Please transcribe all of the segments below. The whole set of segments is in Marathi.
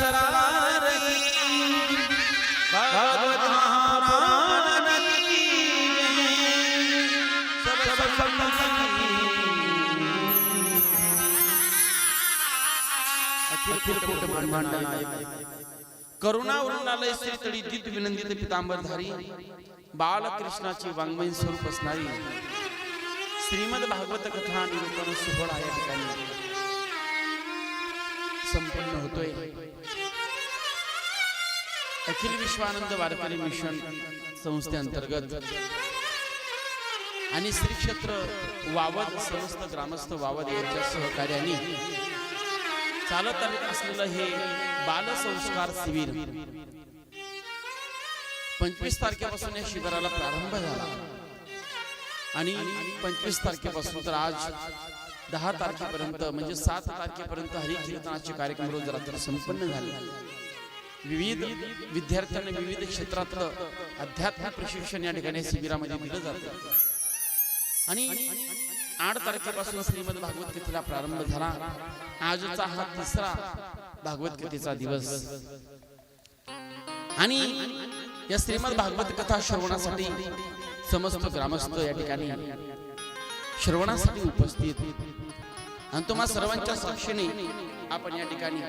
राधा राणी सरदार सब सब करुणा उरुणालय श्री तळी दित विनंदित पितांबरधारी बालकृष्णाची वाङ्मयीन स्वरूप असणारी श्रीमद भागवत कथा निरूपण सुफळ आहे ठिकाणी. संपन्न होतोय. अखिल विश्वानंद वारकरी मिशन संस्थेअंतर्गत आणि श्री क्षेत्र वावद समस्त ग्रामस्थ वावद यांच्या सहकार्याने चालत असलेलं हे बालसंस्कार शिबिर. पंचवीस तारखेपासून या शिबिराला प्रारंभ झाला. आणि पंचवीस तारखेपासून तर आज दहा तारखेपर्यंत म्हणजे सात तारखेपर्यंत हरिकीर्तनाचे कार्यक्रम रोज रात्री संपन्न झाले. विविध विद्यार्थ्यांना विविध क्षेत्रातलं अध्यात्म प्रशिक्षण या ठिकाणी शिबिरामध्ये दिलं जातं. आणि आठ तारखेपासून श्रीमद भागवत कथेला प्रारंभ झाला. आजचा हा तिसरा भागवत कथेचा दिवस. आणि या श्रीमद भागवत कथा श्रवणासाठी समस्त ग्रामस्थ या ठिकाणी श्रवणासाठी उपस्थित. आणि तुम्हा सर्वांच्या साक्षीने आपण या ठिकाणी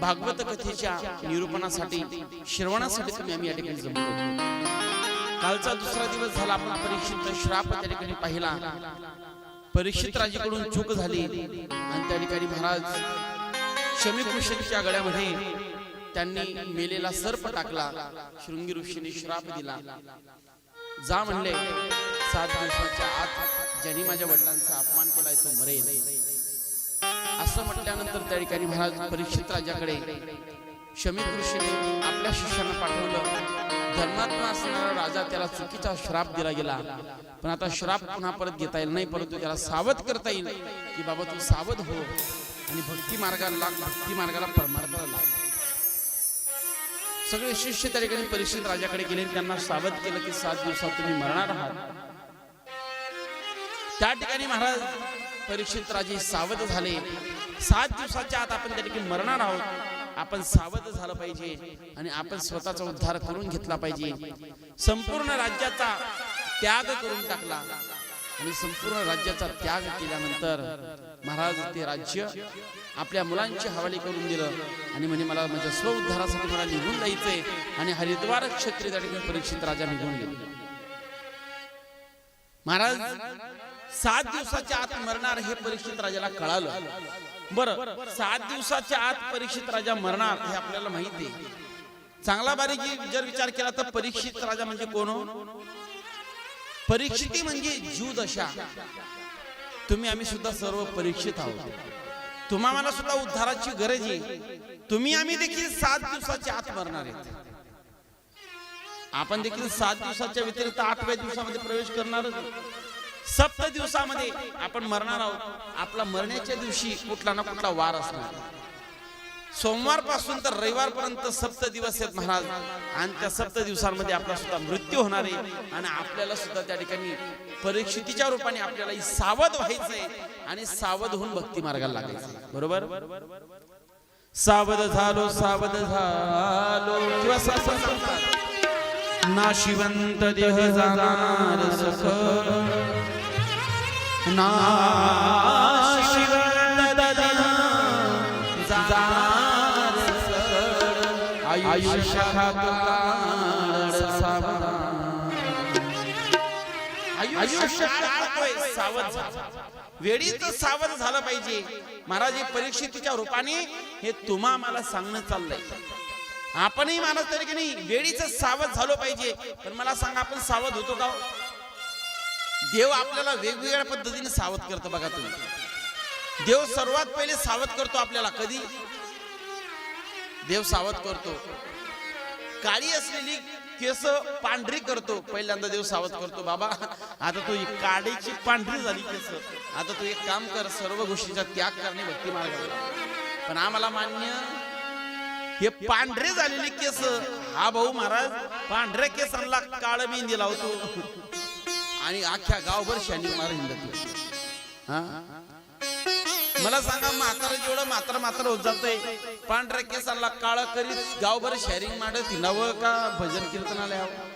भागवत कथेच्या निरूपणासाठी श्रवणासाठी तुम्ही आम्ही या ठिकाणी जमलो. कालचा दुसरा दिवस झाला आपण परीक्षित श्राप त्या ठिकाणी पाहिला. परीक्षित राजेकडून चूक झाली. आणि त्या ठिकाणी महाराज शमी कृष्णच्या गळ्यामध्ये त्यांनी मेलेला सर्प टाकला. शृंगी ऋषीने श्राप दिला. जा म्हणले सात दिवसाच्या आत ज्यांनी माझ्या वडिलांचा अपमान केलाय तो मरेल. असं म्हटल्यानंतर त्या ठिकाणी महाराज परीक्षित राजाकडे शमी ऋषीने आपल्या शिष्याला पाठवलं. धर्मात्मा असणारा राजा त्याला चुकीचा श्राप दिला गेला. पण आता श्राप पुन्हा परत घेता येईल नाही परंतु त्याला सावध करता येईल की बाबा तू सावध हो. आणि भक्ती मार्गाला लाग भक्ती मार्गाला परमार्थाला लाग. सगळे शिष्य त्या ठिकाणी परीक्षित राजाकडे गेले त्यांना सावध केलं की सात दिवसात तुम्ही मरणार आहात. त्या ठिकाणी महाराज परीक्षित राजे सावध झाले. सात दिवसाच्या आत आपण त्या ठिकाणी मरणार आहोत. आपण सावध झालं पाहिजे आणि आपण स्वतःचा उद्धार करून घेतला पाहिजे. संपूर्ण राज्याचा त्याग करून टाकला. आणि संपूर्ण राज्याचा त्याग केल्यानंतर महाराज ते राज्य आपल्या मुलांची हवाली करून दिलं. आणि म्हणे मला माझ्या स्व उद्धारासाठी मला निघून जायचंय. आणि हरिद्वार क्षेत्री त्या ठिकाणी परीक्षित राजा निघून गेले. महाराज सात दिवसाच्या आत मरणार हे परीक्षित राजाला कळालं. बरं सात दिवसाच्या आत परीक्षित राजा मरणार हे आपल्याला माहिती आहे. चांगला बारीकी जर विचार केला तर परीक्षित राजा म्हणजे कोण हो? परीक्षिती म्हणजे जीव दशा. तुम्ही आम्ही सुद्धा सर्व परीक्षित आहोत. तुम्हा मला सुद्धा उद्धाराची गरज आहे. तुम्ही आम्ही देखील सात दिवसाच्या आत मरणार आहेत. आपण देखील सात दिवसाच्या व्यतिरिक्त आठव्या दिवसामध्ये प्रवेश करणार सप्त दिवसामध्ये आपण मरणार आहोत. आपला मरण्याच्या दिवशी कुठला ना कुठला वार असणार. सोमवारपासून तर रविवार पर्यंत सप्त दिवस आहेत महाराज. आणि त्या सप्त दिवसांमध्ये आपला सुद्धा मृत्यू होणार आहे. आणि आपल्याला सुद्धा त्या ठिकाणी परीक्षितीच्या रूपाने आपल्याला सावध व्हायचंय. आणि सावध होऊन भक्ती मार्गाला लागायचं बरोबर? सावध झालो सावध झालो. किंवा नाशिवंत देह जाणार आयुष्य सावध वेळीच सावध झालं पाहिजे. महाराज परीक्षितीच्या रूपाने हे तुम्हा मला सांगणं चाललंय. आपणही मानत तरी की नाही वेळीच सावध झालो पाहिजे. पण मला सांगा आपण सावध होतो का हो? देव आपल्याला वेगवेगळ्या पद्धतीने सावध करतो बघा तुम्ही. देव सर्वात पहिले सावध करतो आपल्याला कधी? देव सावध करतो. काळी असलेली केस पांढरी करतो पहिल्यांदा देव सावध करतो बाबा. आता तू काडीची पांढरी झाली केस. आता तू एक काम कर सर्व गोष्टीचा त्याग करणे भक्ती मार्गाला पण आम्हाला मान्य हे पांढरे झालेले केस हा भाऊ महाराज पांढऱ्या केसांना काळ मेहंदी लावतो. आणि अख्ख्या गावभर शानी मार हिंडतो हा? मला सांगा म्हातारा जेवढं मात्र मात्र होत जातंय पांढऱ्या केसाला काळ करीत गावभर शेअरिंग माडत नवं का भजन कीर्तनाला यावं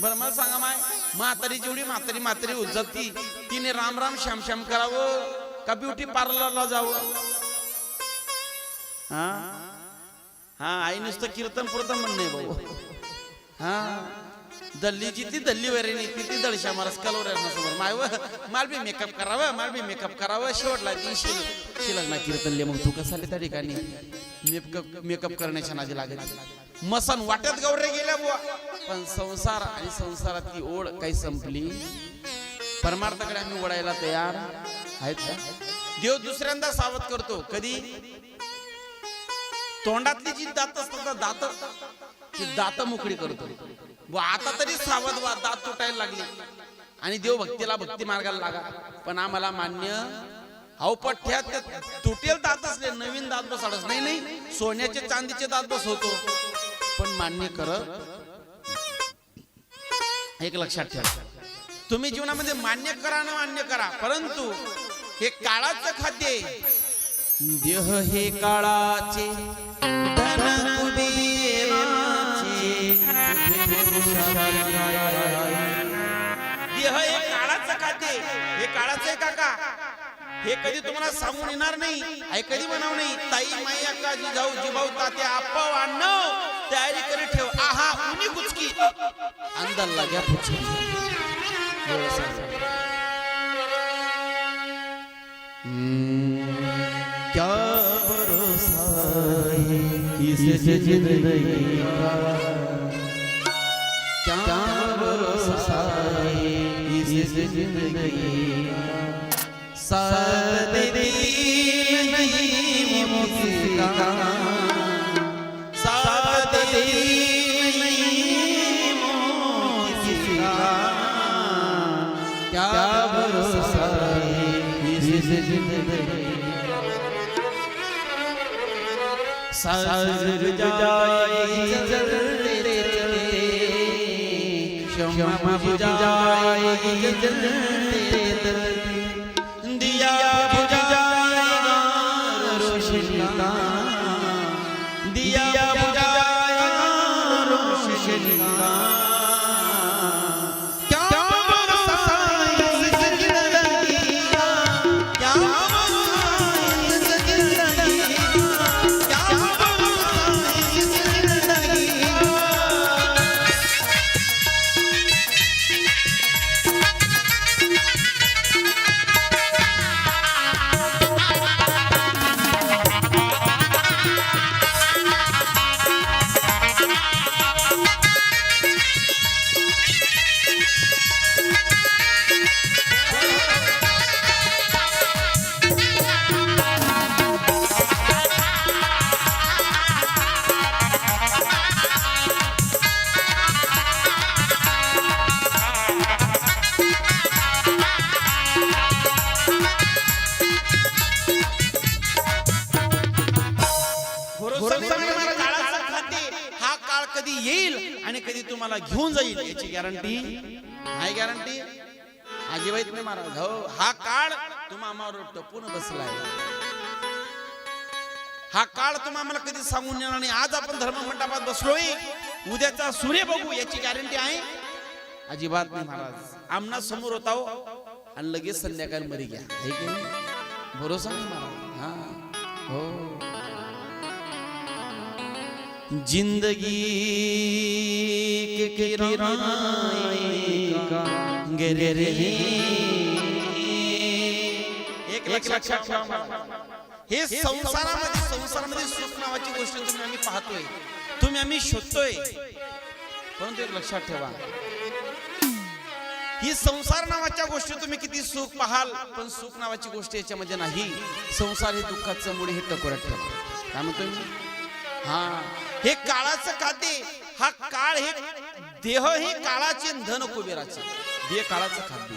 बरं मला सांगा माय म्हातारी जेवढी म्हातारी म्हातारी होत जाती तिने राम राम श्याम श्याम करावं का ब्युटी पार्लरला जावं? हा? हा आई नुसतं कीर्तन पुरतं म्हणणं आहे भाऊ हा? दल्ली ती दल्ली वरेनी ती ती दळशा मारस कलवर समोर. माय माल बी मेकअप करावं माल बी मेकअप करावं. शेवटला दिवशी शिल शिलक ना कीर्तनले मग तू कसा त्या ठिकाणी? मेकअप मेकअप करण्याच्या नादी लागत मसन वाटत गौरे गेल्या बुवा. पण संसार आणि संसारातली ओढ काही संपली. परमार्थाकडे आम्ही ओढायला तयार आहेत का? देव दुसऱ्यांदा सावध करतो. कधी? तोंडातली जी दात असतात दात ती दात मोकळी करतो. आता तरी सावध वा दात तुटायला लागले. आणि देव भक्तीला भक्ती मार्गाला लागा. पण आम्हाला मान्य अवपठ्यात तुटेल दात असले नवीन दात बसाडच नाही नाही सोन्याचे चांदीचे दात बसवतो. पण मान्य करत एक लक्षात ठेवा. तुम्ही जीवनामध्ये मान्य करा ना मान्य करा परंतु हे काळाचं खाद्य देह हे काळाचे देह हे काळाचं आहे. हे काळाचं आहे काका. हे कधी तुम्हाला सांगून येणार नाही. हे कधी म्हणाव नाही ताई माई अक्काजी जाऊ जिभाऊ तात्या आप्पा आणव तयारी करी ठेव. आहा उनी कुचकी अंदर लाग्या पुचकी. क्या भरोसा इस जिंदगी का क्या भरोसा इस जिंदगी साथ दी नहीं मुझका साथ दी नहीं मुझका क्या भरोसा इस जिंदगी साजर जाए जलते चलते ક્ષમા જાય जाईल याची गॅरंटी नाही गॅरंटी आजीबाई तुम्ही महाराज हो हा काळ तुम्हा आम्हाला टपून बसलाय हा काळ तुम्ही आम्हाला कधी सांगून येणार नाही. आज आपण धर्म मंडपात बसलोय. उद्याचा सूर्य बघू याची गॅरंटी आहे. अजिबात नाही महाराज. आमना समोर होता हो. आणि लगेच संध्याकाळी मरी घ्या है भरोसा नाही महाराज. हा. हो. जिंदगी के किराए का गिरे रे एक लक्षात ठेवा हे संसारामध्ये संसारामध्ये सुख नावाची गोष्ट तुम्ही आम्ही पाहतोय. तुम्ही आम्ही शोधतोय. परंतु एक लक्षात ठेवा. ही संसार नावाच्या गोष्टी तुम्ही किती सुख पाहाल पण सुख नावाची गोष्ट याच्यामध्ये नाही. संसार हे दुःखाचं मुळे हे टकोरात ठेवा. काय म्हणतोय मी? हा. हे काळाचं खाते हा काळ हे देह हे काळाचे धन कुबेराचे. देह काळाचं खाद्य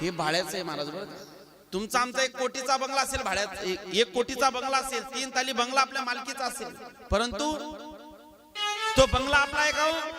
हे भाड्याचं आहे महाराज बरं तुमचा आमचा एक कोटीचा बंगला असेल भाड्यात एक- कोटीचा बंगला असेल तीन ताली बंगला आपल्या मालकीचा असेल. परंतु तो बंगला आपला आहे का हो?